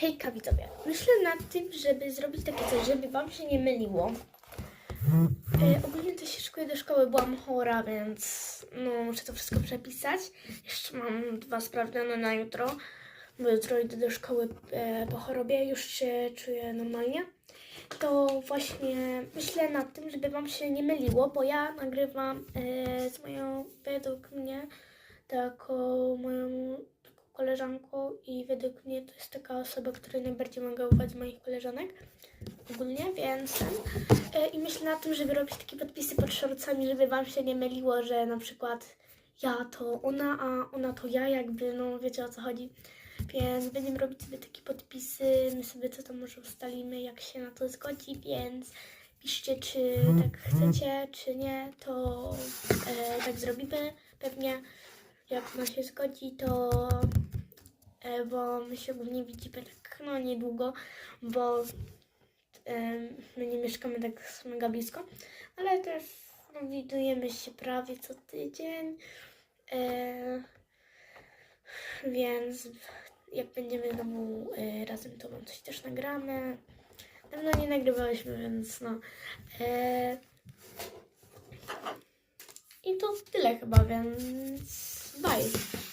Hejka widzowie, myślę nad tym, żeby zrobić takie coś, żeby wam się nie myliło. E, ogólnie to się szykuję do szkoły, byłam chora, więc no, muszę to wszystko przepisać. Jeszcze mam dwa sprawdziane na jutro, bo jutro idę do szkoły e, po chorobie, już się czuję normalnie. To właśnie myślę nad tym, żeby wam się nie myliło, bo ja nagrywam e, z moją, według mnie, taką moją koleżanką i według mnie to jest taka osoba, której najbardziej mogę ufać z moich koleżanek ogólnie, więc. E, I myślę na tym, żeby robić takie podpisy pod shortsami, żeby wam się nie myliło, że na przykład ja to ona, a ona to ja, jakby, no wiecie o co chodzi. Więc będziemy robić sobie takie podpisy, my sobie co tam może ustalimy, jak się na to zgodzi, więc piszcie, czy tak chcecie, czy nie, to e, tak zrobimy. Pewnie jak ona się zgodzi, to bo my się ogólnie widzimy tak no niedługo, bo my nie mieszkamy tak mega blisko, ale też no, widujemy się prawie co tydzień, e, więc jak będziemy znowu e, razem, to wam coś też nagramy. Dawno nie nagrywałyśmy, więc no. E, I to tyle chyba, więc bye.